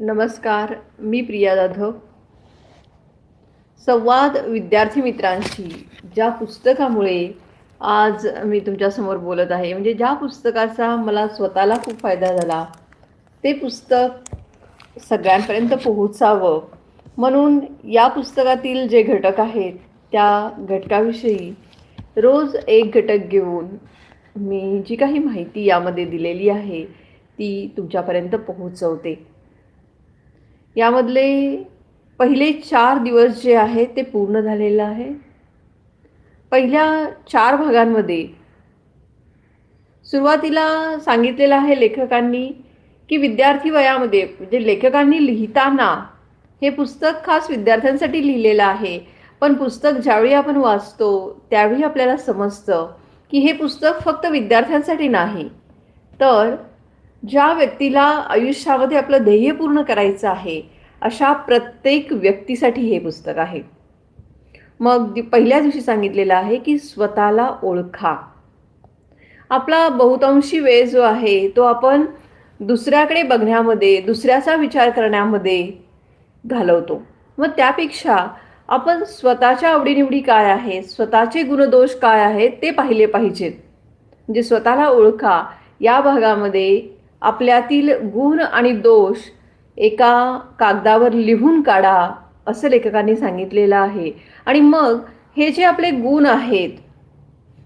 नमस्कार मी प्रिया जाधव. संवाद विद्यार्थी मित्रांशी ज्या पुस्तकामुळे आज मी तुमच्यासमोर बोलत आहे. म्हणजे ज्या पुस्तकाचा मला स्वतःला खूप फायदा झाला ते पुस्तक सगळ्यांपर्यंत पोहोचावं म्हणून या पुस्तकातील जे घटक आहेत त्या घटकाविषयी रोज एक घटक घेऊन मी जी काही माहिती यामध्ये दिलेली आहे ती तुमच्यापर्यंत पोहोचवते. यामधले पहिले चार दिवस जे आहे ते पूर्ण झालेलं आहे. पहिल्या चार भागांमध्ये सुरुवातीला सांगितलेलं आहे लेखकांनी की विद्यार्थी वयामध्ये म्हणजे लेखकांनी लिहिताना हे पुस्तक खास विद्यार्थ्यांसाठी लिहिलेलं आहे. पण पुस्तक ज्यावेळी आपण वाचतो त्यावेळी आपल्याला समजतं की हे पुस्तक फक्त विद्यार्थ्यांसाठी नाही तर ज्या व्यक्तीला आयुष्यामध्ये आपलं ध्येय पूर्ण करायचं आहे अशा प्रत्येक व्यक्तीसाठी हे पुस्तक आहे. मग पहिल्या दिवशी सांगितलेलं आहे की स्वतःला ओळखा. आपला बहुतांशी वेळ जो आहे तो आपण दुसऱ्याकडे बघण्यामध्ये दुसऱ्याचा विचार करण्यामध्ये घालवतो. मग त्यापेक्षा आपण स्वतःच्या आवडीनिवडी काय आहेत स्वतःचे गुणदोष काय आहेत ते पाहिले पाहिजेत. म्हणजे स्वतःला ओळखा या भागामध्ये आपल्यातील गुण आणि दोष एका कागदावर लिहून काढा असं लेखकांनी सांगितलेलं आहे. आणि मग हे जे आपले गुण आहेत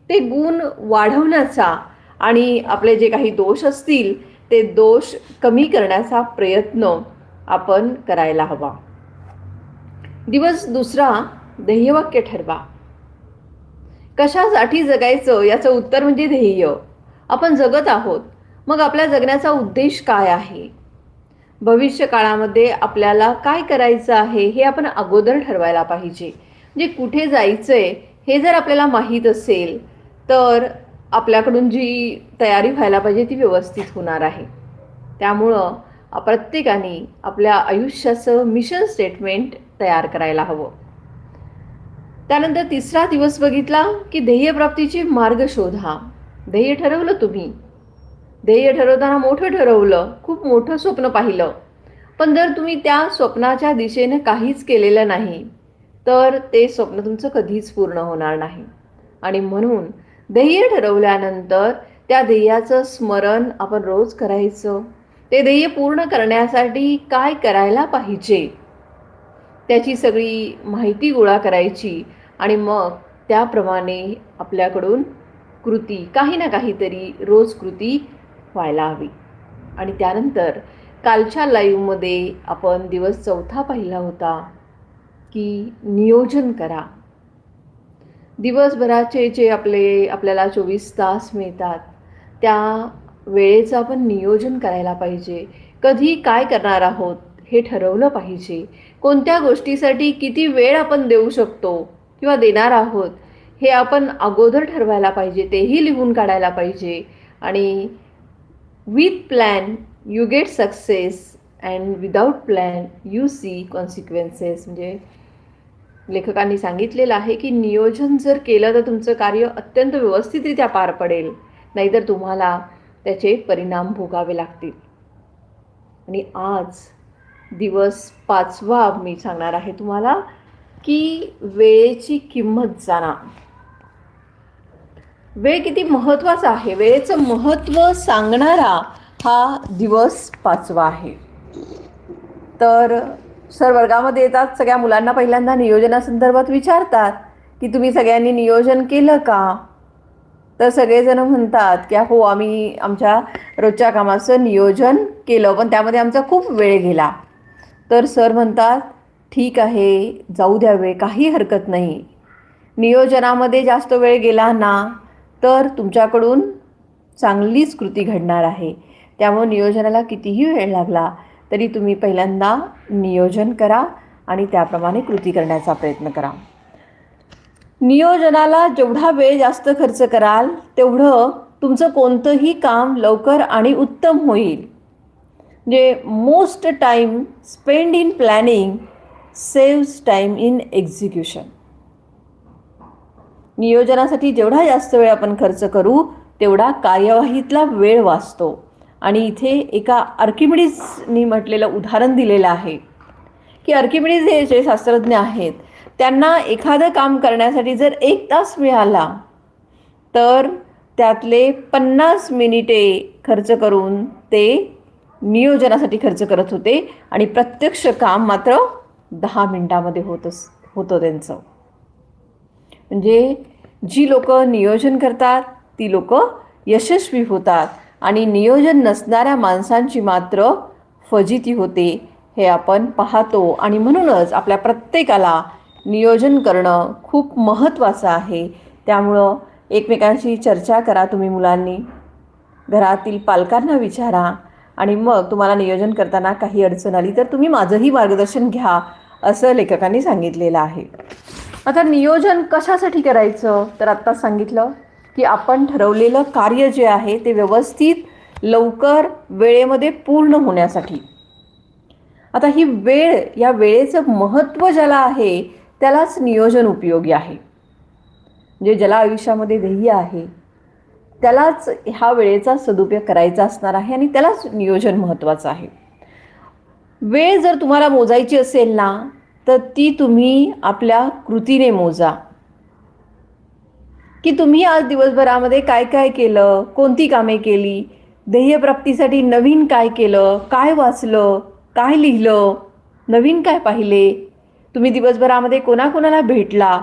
ते गुण वाढवण्याचा आणि आपले जे काही दोष असतील ते दोष कमी करण्याचा प्रयत्न आपण करायला हवा. दिवस दुसरा ध्येयवाक्य ठरवा. कशासाठी जगायचं याचं उत्तर म्हणजे ध्येय. आपण जगत आहोत मग आपल्या जगण्याचा उद्देश काय आहे? भविष्य काळामध्ये आपल्याला काय करायचं आहे हे आपण अगोदर ठरवायला पाहिजे. म्हणजे कुठे जायचं आहे हे जर आपल्याला माहीत असेल तर आपल्याकडून जी तयारी व्हायला पाहिजे ती व्यवस्थित होणार आहे. त्यामुळं प्रत्येकाने आपल्या आयुष्याचं मिशन स्टेटमेंट तयार करायला हवं. त्यानंतर तिसरा दिवस बघितला की ध्येयप्राप्तीचे मार्ग शोधा. ध्येय ठरवलं तुम्ही. ध्येय ठरवताना मोठं ठरवलं खूप मोठं स्वप्न पाहिलं. पण जर तुम्ही त्या स्वप्नाच्या दिशेने काहीच केलेलं नाही तर ते स्वप्न तुमचं कधीच पूर्ण होणार नाही. आणि म्हणून ध्येय ठरवल्यानंतर त्या ध्येयाचं स्मरण आपण रोज करायचं. ते ध्येय पूर्ण करण्यासाठी काय करायला पाहिजे? त्याची सगळी माहिती गोळा करायची आणि मग त्याप्रमाणे आपल्याकडून कृती काही ना काहीतरी रोज कृती व्हायला हवी. आणि त्यानंतर कालच्या लाईव्हमध्ये आपण दिवस चौथा पाहिला होता की नियोजन करा. दिवसभराचे जे आपले आपल्याला चोवीस तास मिळतात त्या वेळेचं आपण नियोजन करायला पाहिजे. कधी काय करणार आहोत हे ठरवलं पाहिजे. कोणत्या गोष्टीसाठी किती वेळ आपण देऊ शकतो किंवा देणार आहोत हे आपण अगोदर ठरवायला पाहिजे तेही लिहून काढायला पाहिजे. आणि with plan you get success and without plan you see consequences म्हणजे लेखकांनी सांगितलेलं आहे की नियोजन जर केलं तर तुमचं कार्य अत्यंत व्यवस्थितरित्या पार पडेल. नाहीतर तुम्हाला त्याचे परिणाम भोगावे लागतील. आणि आज दिवस पाचवा मी सांगणार आहे तुम्हाला की वेळेची किंमत जाणा. वेळ किती महत्त्वाचा आहे? वेळेचं महत्त्व सांगणारा हा दिवस पाचवा आहे. तर सर वर्गामध्ये येतात सगळ्या मुलांना पहिल्यांदा नियोजनासंदर्भात विचारतात की तुम्ही सगळ्यांनी नियोजन केलं का? तर सगळेजण म्हणतात की हो आम्ही आमच्या रोजच्या कामाचं नियोजन केलं पण त्यामध्ये आमचा खूप वेळ गेला. तर सर म्हणतात ठीक आहे जाऊ द्या वेळ काही हरकत नाही. नियोजनामध्ये जास्त वेळ गेला ना तर तुमच्याकडून चांगलीच कृती घडणार आहे. त्यामुळे नियोजनाला कितीही वेळ लागला तरी तुम्ही पहिल्यांदा नियोजन करा आणि त्याप्रमाणे कृती करण्याचा प्रयत्न करा. नियोजनाला जेवढा वेळ जास्त खर्च कराल तेवढं तुमचं कोणतंही काम लवकर आणि उत्तम होईल. म्हणजे most time spend in planning saves time in execution नियोजनासाठी जेवढा जास्त वेळ आपण खर्च करू तेवढा कार्यवाहीतला वेळ वाचतो. आणि इथे एका आर्किमिडीजनी म्हटलेलं उदाहरण दिलेलं आहे की आर्किमिडीज हे जे शास्त्रज्ञ आहेत त्यांना एखादं काम करण्यासाठी जर एक तास मिळाला तर त्यातले पन्नास मिनिटे खर्च करून ते नियोजनासाठी खर्च करत होते आणि प्रत्यक्ष काम मात्र दहा मिनटामध्ये होतच होतं त्यांचं. म्हणजे जी लोक नियोजन करतात ती लोक यशस्वी होतात. आणि नियोजन नसणाऱ्या माणसांची मात्र फजिती होते हे आपण पाहतो. आणि म्हणूनच आपल्या प्रत्येकाला नियोजन करणं खूप महत्त्वाचं आहे. त्यामुळं एकमेकांशी चर्चा करा तुम्ही मुलांनी. घरातील पालकांना विचारा. आणि मग तुम्हाला नियोजन करताना काही अडचण आली तर तुम्ही माझंही मार्गदर्शन घ्या असं लेखकांनी सांगितलेलं आहे. आता नियोजन कशासाठी करायचं? तर आत्ता सांगितलं की आपण ठरवलेलं कार्य जे आहे ते व्यवस्थित लवकर वेळेमध्ये पूर्ण होण्यासाठी. आता ही वेळ या वेळेचं महत्त्व ज्याला आहे त्यालाच नियोजन उपयोगी आहे. जे ज्याला आयुष्यामध्ये ध्येय आहे त्यालाच ह्या वेळेचा सदुपयोग करायचा असणार आहे आणि त्यालाच नियोजन महत्त्वाचं आहे. वेळ जर तुम्हाला मोजायची असेल ना तर ती तुम्ही आपल्या कृतीने मोजा. की तुम्ही आज दिवसभरामध्ये काय काय केलं? कोणती कामे केली? ध्येयप्राप्तीसाठी नवीन काय केलं? काय वाचलं? काय लिहिलं? नवीन काय पाहिले? तुम्ही दिवसभरामध्ये कोणाकोणाला भेटला?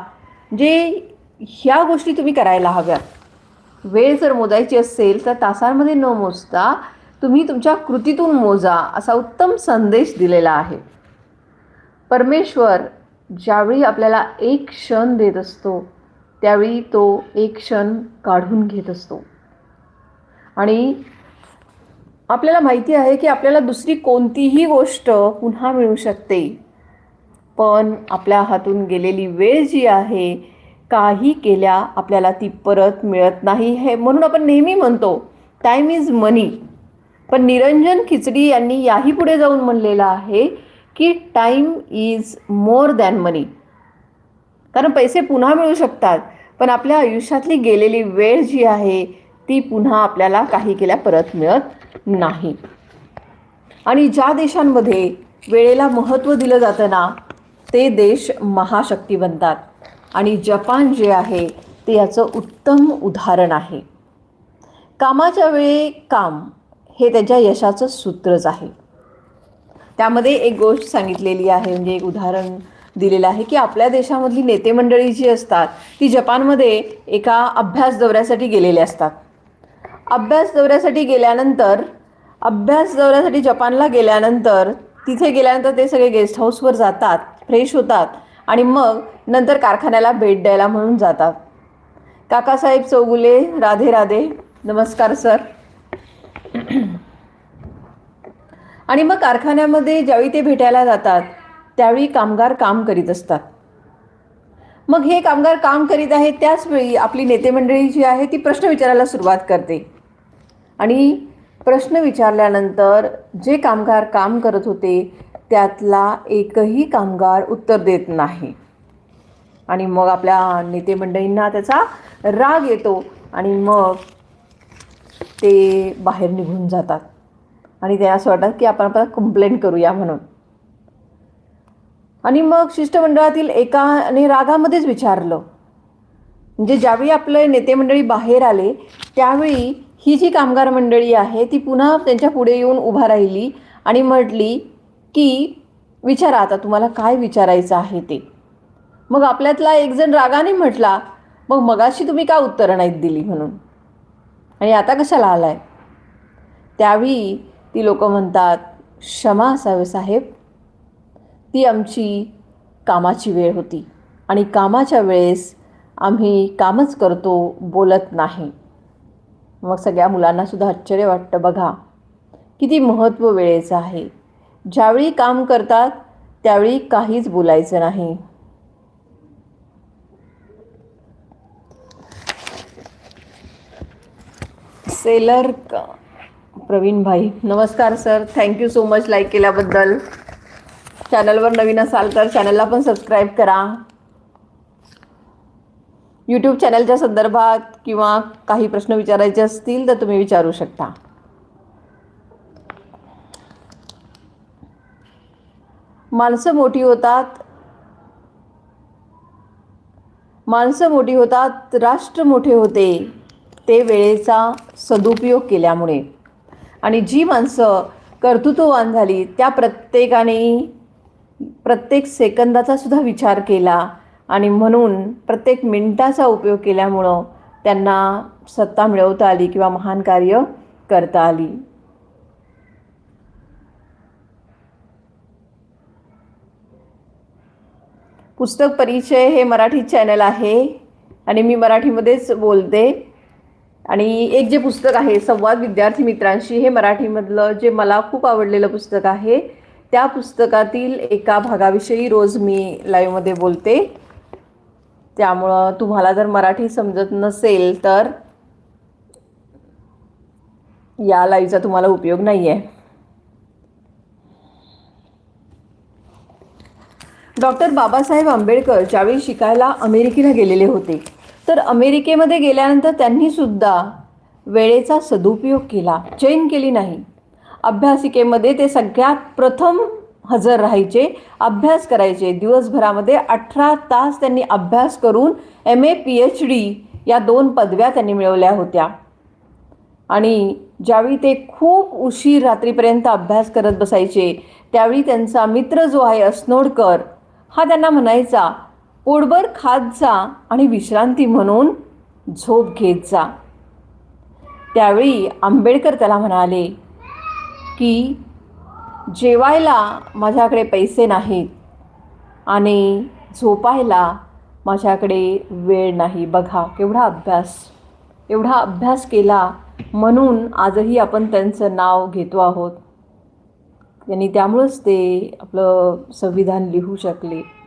जे ह्या गोष्टी तुम्ही करायला हव्यात वेळ जर मोजायची असेल तर तासांमध्ये न मोजता तुम्ही तुमच्या कृतीतून मोजा असा उत्तम संदेश दिलेला आहे. परमेश्वर ज्यावेळी आपल्याला एक क्षण देत असतो त्यावेळी तो एक क्षण काढून घेत असतो. आणि आपल्याला माहिती आहे की आपल्याला दुसरी कोणतीही गोष्ट पुन्हा मिळू शकते. पण आपल्या हातून गेलेली वेळ जी आहे काही केल्या आपल्याला ती परत मिळत नाही. हे म्हणून आपण नेहमी म्हणतो टाईम इज मनी पण निरंजन खिचडी यांनी याही पुढे जाऊन म्हणलेलं आहे की time is more than money कारण पैसे पुन्हा मिळू शकतात पण आपल्या आयुष्यातली गेलेली वेळ जी आहे ती पुन्हा आपल्याला काही केल्या परत मिळत नाही. आणि ज्या देशांमध्ये वेळेला महत्त्व दिलं जातं ना ते देश महाशक्ती बनतात. आणि जपान जे आहे ते याचं उत्तम उदाहरण आहे. कामाच्या वेळी काम हे त्यांच्या यशाचं सूत्रच आहे. त्यामध्ये एक गोष्ट सांगितलेली आहे म्हणजे एक उदाहरण दिलेलं आहे की आपल्या देशामधली नेते मंडळी जी असतात ती जपानमध्ये एका अभ्यास दौऱ्यासाठी गेलेले असतात. अभ्यास दौऱ्यासाठी गेल्यानंतर अभ्यास दौऱ्यासाठी जपानला गेल्यानंतर तिथे गेल्यानंतर ते सगळे गेस्ट हाऊसवर जातात फ्रेश होतात आणि मग नंतर कारखान्याला भेट द्यायला म्हणून जातात. काकासाहेब चौगुले राधे राधे. नमस्कार सर. आणि मग कारखान्यामध्ये ज्यावेळी ते भेटायला जातात त्यावेळी कामगार काम करीत असतात. मग हे कामगार काम करीत आहेत त्याचवेळी आपली नेते मंडळी जी आहे ती प्रश्न विचारायला सुरुवात करते. आणि प्रश्न विचारल्यानंतर जे कामगार काम करत होते त्यातला एकही कामगार उत्तर देत नाही. आणि मग आपल्या नेते मंडळींना त्याचा राग येतो आणि मग ते बाहेर निघून जातात. आणि ते असं वाटतं की आपण आपण कंप्लेंट करूया म्हणून. आणि मग शिष्टमंडळातील एकाने रागामध्येच विचारलं. म्हणजे ज्यावेळी आपले नेते मंडळी बाहेर आले त्यावेळी ही जी कामगार मंडळी आहे ती पुन्हा त्यांच्या पुढे येऊन उभा राहिली आणि म्हटली की विचारा आता तुम्हाला काय विचारायचं आहे ते. मग आपल्यातला एकजण रागाने म्हटला मग मगाशी तुम्ही का उत्तरं नाहीत दिली म्हणून? आणि आता कशाला आलाय? त्यावेळी ती लोक म्हणतात क्षमा असावे साहेब. ती आमची कामाची वेळ होती आणि कामाच्या वेळेस आम्ही कामच करतो बोलत नाही. मग सगळ्या मुलांनासुद्धा आश्चर्य वाटतं बघा किती महत्त्व वेळेचं आहे. ज्यावेळी काम करतात त्यावेळी काहीच बोलायचं नाही. सेलर प्रवीण भाई नमस्कार sir thank you so much like केल्याबद्दल. चॅनलवर नवीन असाल तर चॅनलला पण सबस्क्राईब करा. यूट्यूब चॅनलच्या संदर्भात किंवा काही प्रश्न विचारायचे असतील तर तुम्ही विचारू शकता. माणसं मोठी होतात. माणसं मोठी होतात राष्ट्र मोठे होते. ते वेळेचा सदुपयोग केल्यामुळे. आणि जी माणसं कर्तृत्ववान झाली त्या प्रत्येकाने प्रत्येक सेकंदाचा सुद्धा विचार केला आणि म्हणून प्रत्येक मिनिटाचा उपयोग केल्यामुळं त्यांना सत्ता मिळवता आली किंवा महान कार्य करता आली. पुस्तक परिचय हे मराठी चॅनल आहे आणि मी मराठीमध्येच बोलते. आणि एक जे पुस्तक आहे संवाद विद्यार्थी मित्रांशी हे मराठीमधलं जे मला खूप आवडलेलं पुस्तक आहे त्या पुस्तकातील एका भागाविषयी रोज मी लाईव्हमध्ये बोलते. त्यामुळं तुम्हाला जर मराठी समजत नसेल तर या लाईव्हचा तुम्हाला उपयोग नाही आहे डॉक्टर बाबासाहेब आंबेडकर ज्यावेळी शिकायला अमेरिकेला गेलेले होते तर अमेरिकेमध्ये गेल्यानंतर त्यांनी सुद्धा वेळेचा सदुपयोग केला. चैन केली नाही. अभ्यासिकेमध्ये ते सगळ्यात प्रथम हजर राहायचे अभ्यास करायचे. दिवसभरामध्ये अठरा तास त्यांनी अभ्यास करून M A P H D या दोन पदव्या त्यांनी मिळवल्या होत्या. आणि ज्यावेळी ते खूप उशीर रात्रीपर्यंत अभ्यास करत बसायचे त्यावेळी त्यांचा मित्र जो आहे अस्नोडकर हा त्यांना म्हणायचा पोटभर खात जा आणि विश्रांती म्हणून झोप घेत जा. त्यावेळी आंबेडकर त्याला म्हणाले की जेवायला माझ्याकडे पैसे नाहीत आणि झोपायला माझ्याकडे वेळ नाही. बघा केवढा अभ्यास एवढा अभ्यास केला म्हणून आजही आपण त्यांचं नाव घेतो आहोत. त्यांनी त्यामुळंच ते आपलं संविधान लिहू शकले.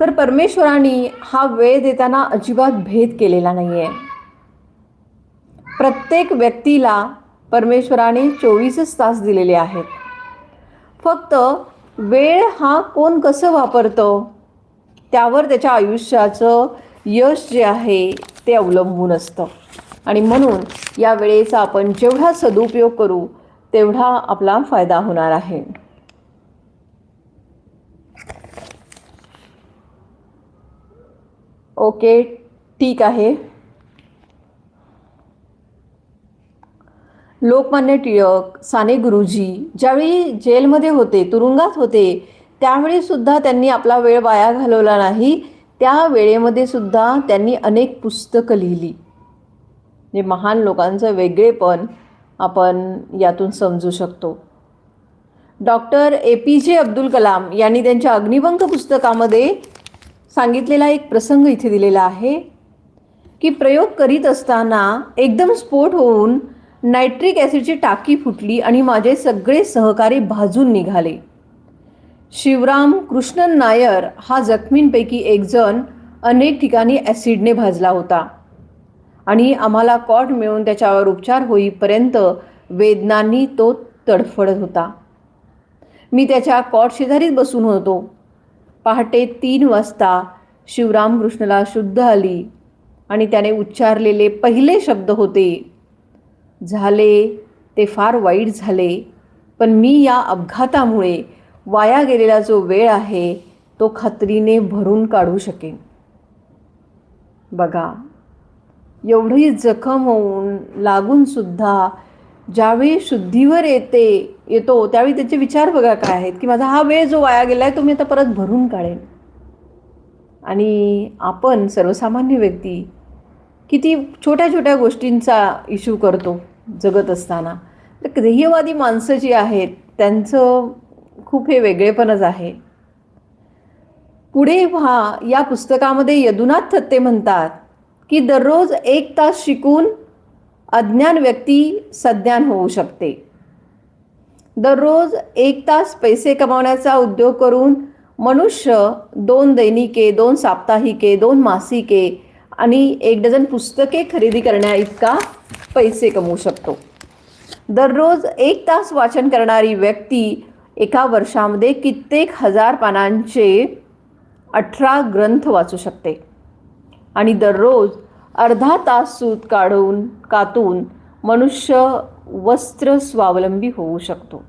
तर परमेश्वराने हा वेळ देताना अजिबात भेद केलेला नाही आहे प्रत्येक व्यक्तीला परमेश्वराने चोवीसच तास दिलेले आहेत. फक्त वेळ हा कोण कसं वापरतो? त्यावर त्याच्या आयुष्याचं यश जे आहे ते अवलंबून असतं. आणि म्हणून या वेळेचा आपण जेवढा सदुपयोग करू तेवढा आपला फायदा होणार आहे. ओके ठीक आहे. लोकमान्य टिळक साने गुरुजी ज्यावेळी जेलमध्ये होते तुरुंगात होते त्यावेळी सुद्धा त्यांनी आपला वेळ वाया घालवला नाही. त्या वेळेमध्ये सुद्धा त्यांनी अनेक पुस्तकं लिहिली. जे महान लोकांचं वेगळेपण आपण यातून समजू शकतो. डॉक्टर ए पी जे अब्दुल कलाम यांनी त्यांच्या अग्निपंख पुस्तकामध्ये सांगितलेला एक प्रसंग इथे दिलेला आहे की प्रयोग करीत असताना एकदम स्फोट होऊन नायट्रिक ॲसिडची टाकी फुटली आणि माझे सगळे सहकारी भाजून निघाले. शिवराम कृष्णन नायर हा जखमींपैकी एकजण अनेक ठिकाणी ॲसिडने भाजला होता आणि आम्हाला कॉट मिळून त्याच्यावर उपचार होईपर्यंत वेदनांनी तो तडफडत होता. मी त्याच्या कॉट शेजारीच बसून होतो. पहाटे तीन वाजता शिवराम कृष्णला शुद्ध आली आणि त्याने उच्चारलेले पहिले शब्द होते झाले ते फार वाईट झाले पण मी या अपघातामुळे वाया गेलेला जो वेळ आहे तो खात्रीने भरून काढू शकेन. बघा एवढी जखम होऊन लागूनसुद्धा ज्यावेळी शुद्धीवर येते येतो त्यावेळी त्याचे विचार बघा काय आहेत की माझा हा वेळ जो वाया गेला आहे तो मी आता परत भरून काढेन. आणि आपण सर्वसामान्य व्यक्ती किती छोट्या छोट्या गोष्टींचा इश्यू करतो जगत असताना. तर ध्येयवादी माणसं जी आहेत त्यांचं खूप हे वेगळेपणच आहे. पुढे व्हा या पुस्तकामध्ये यदुनाथ थत्ते म्हणतात की दररोज एक तास शिकून अज्ञान व्यक्ती सज्ञान होऊ शकते. दररोज एक तास पैसे कमावण्याचा उद्योग करून मनुष्य दोन दैनिके दोन साप्ताहिके दोन मासिके आणि एक डझन पुस्तके खरेदी करण्या इतका पैसे कमवू शकतो. दररोज एक तास वाचन करणारी व्यक्ती एका वर्षामध्ये कित्येक हजार पानांचे अठरा ग्रंथ वाचू शकते. आणि दररोज अर्धा तास सूत काढून कातून मनुष्य वस्त्र स्वावलंबी होऊ शकतो.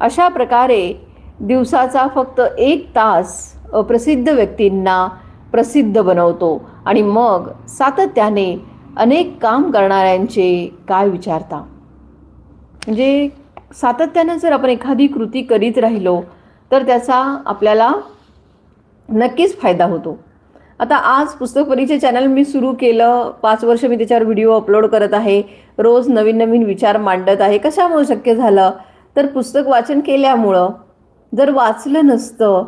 अशा प्रकारे दिवसाचा फक्त एक तास अप्रसिद्ध व्यक्तींना प्रसिद्ध बनवतो आणि मग सातत्याने अनेक काम करणाऱ्यांचे काय विचारता? म्हणजे सातत्यानं जर आपण एखादी कृती करीत राहिलो तर त्याचा आपल्याला नक्कीच फायदा होतो. आता आज पुस्तक परिचय चॅनल मी सुरू केलं. पाच वर्ष मी त्याच्यावर व्हिडिओ अपलोड करत आहे. रोज नवीन नवीन विचार मांडत आहे. कशामुळे शक्य झालं? तर पुस्तक वाचन केल्यामुळं जर वाचलं नसतं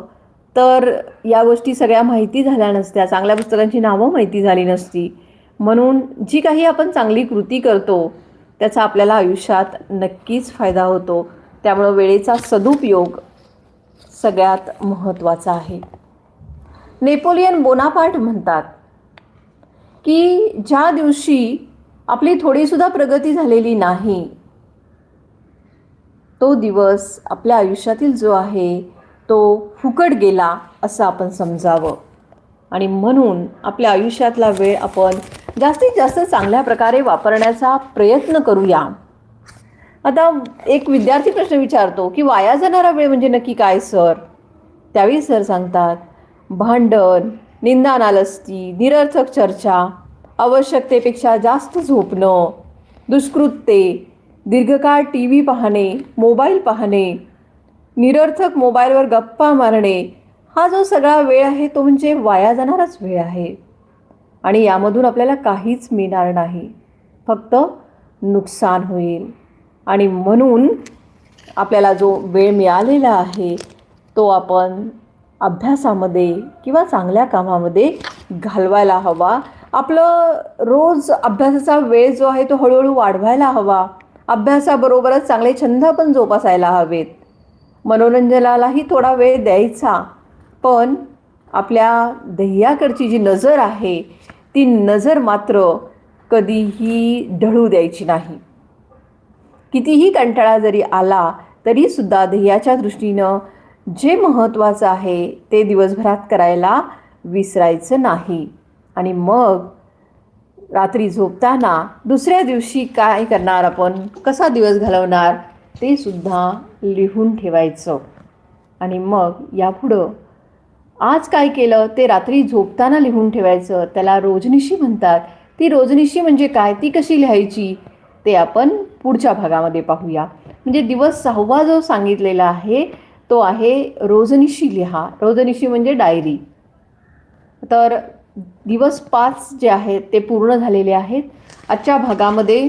तर या गोष्टी सगळ्या माहिती झाल्या नसत्या. चांगल्या पुस्तकांची नावं माहिती झाली नसती. म्हणून जी काही आपण चांगली कृती करतो त्याचा आपल्याला आयुष्यात नक्कीच फायदा होतो. त्यामुळं वेळेचा सदुपयोग सगळ्यात महत्त्वाचा आहे. नेपोलियन बोनापार्ट म्हणतात की ज्या दिवशी आपली थोडीसुद्धा प्रगती झालेली नाही तो दिवस आपल्या आयुष्यातील जो आहे तो फुकट गेला असं आपण समजावं. आणि म्हणून आपल्या आयुष्यातला वेळ आपण जास्तीत जास्त चांगल्या प्रकारे वापरण्याचा प्रयत्न करूया. आता एक विद्यार्थी प्रश्न विचारतो की वाया जाणारा वेळ म्हणजे नक्की काय सर? त्यावेळी सर सांगतात भांडण निंदानालस्ती निरर्थक चर्चा आवश्यकतेपेक्षा जास्त झोपणं दुष्कृत्ये दीर्घकाळ टी व्ही पाहणे मोबाईल पाहणे निरर्थक मोबाईलवर गप्पा मारणे हा जो सगळा वेळ आहे तो म्हणजे वाया जाणाराच वेळ आहे. आणि यामधून आपल्याला काहीच मिळणार नाही. फक्त नुकसान होईल. आणि म्हणून आपल्याला जो वेळ मिळालेला आहे तो आपण अभ्यासामध्ये किंवा चांगल्या कामामध्ये घालवायला हवा. आपलं रोज अभ्यासाचा वेळ जो आहे तो हळूहळू वाढवायला हवा. अभ्यासाबरोबरच चांगले छंद पण जोपासायला हवेत. मनोरंजनालाही थोडा वेळ द्यायचा. पण आपल्या ध्येयाकडची जी नजर आहे ती नजर मात्र कधीही ढळू द्यायची नाही. कितीही कंटाळा जरी आला तरीसुद्धा ध्येयाच्या दृष्टीनं जे महत्त्वाचं आहे ते दिवसभरात करायला विसरायचं नाही. आणि मग रात्री झोपताना दुसऱ्या दिवशी काय करणार आपण? कसा दिवस घालवणार? ते सुद्धा लिहून ठेवायचं. आणि मग यापुढं आज काय केलं? ते रात्री झोपताना लिहून ठेवायचं. त्याला रोजनिशी म्हणतात. ती रोजनिशी म्हणजे काय? ती कशी लिहायची? ते आपण पुढच्या भागामध्ये पाहूया. म्हणजे दिवस सहावा जो सांगितलेला आहे तो आहे रोजनिशी लिहा. रोजनिशी म्हणजे डायरी. तर दिवस पाच जे आहेत ते पूर्ण झालेले आहेत. आजच्या भागामध्ये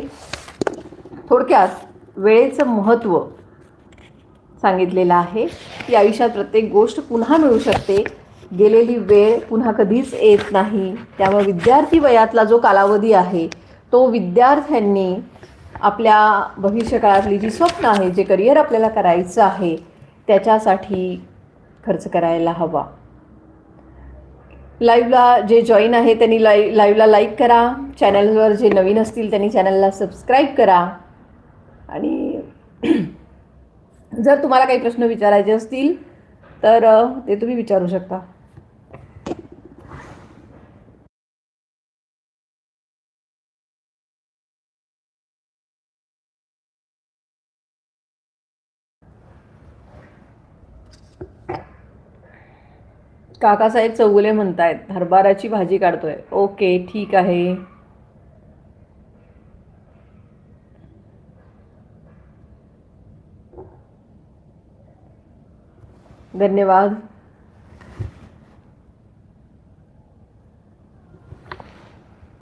थोडक्यात वेळेचं महत्त्व सांगितलेलं आहे. की आयुष्यात प्रत्येक गोष्ट पुन्हा मिळू शकते. गेलेली वेळ पुन्हा कधीच येत नाही. त्यामुळे विद्यार्थी वयातला जो कालावधी आहे तो विद्यार्थ्यांनी आपल्या भविष्यकाळातली जी स्वप्न आहे जे करिअर आपल्याला करायचं आहे त्याच्यासाठी खर्च करायला हवा. लाईव्हला जे जॉईन आहे त्यांनी लाई लाईव्हला लाईक करा. चॅनलवर जे नवीन असतील त्यांनी चॅनलला सबस्क्राईब करा. आणि जर तुम्हाला काही प्रश्न विचारायचे असतील तर ते तुम्ही विचारू शकता. काकासाहेब चौगुले म्हणतायत हरभराची भाजी काढतोय. ओके ठीक आहे. धन्यवाद.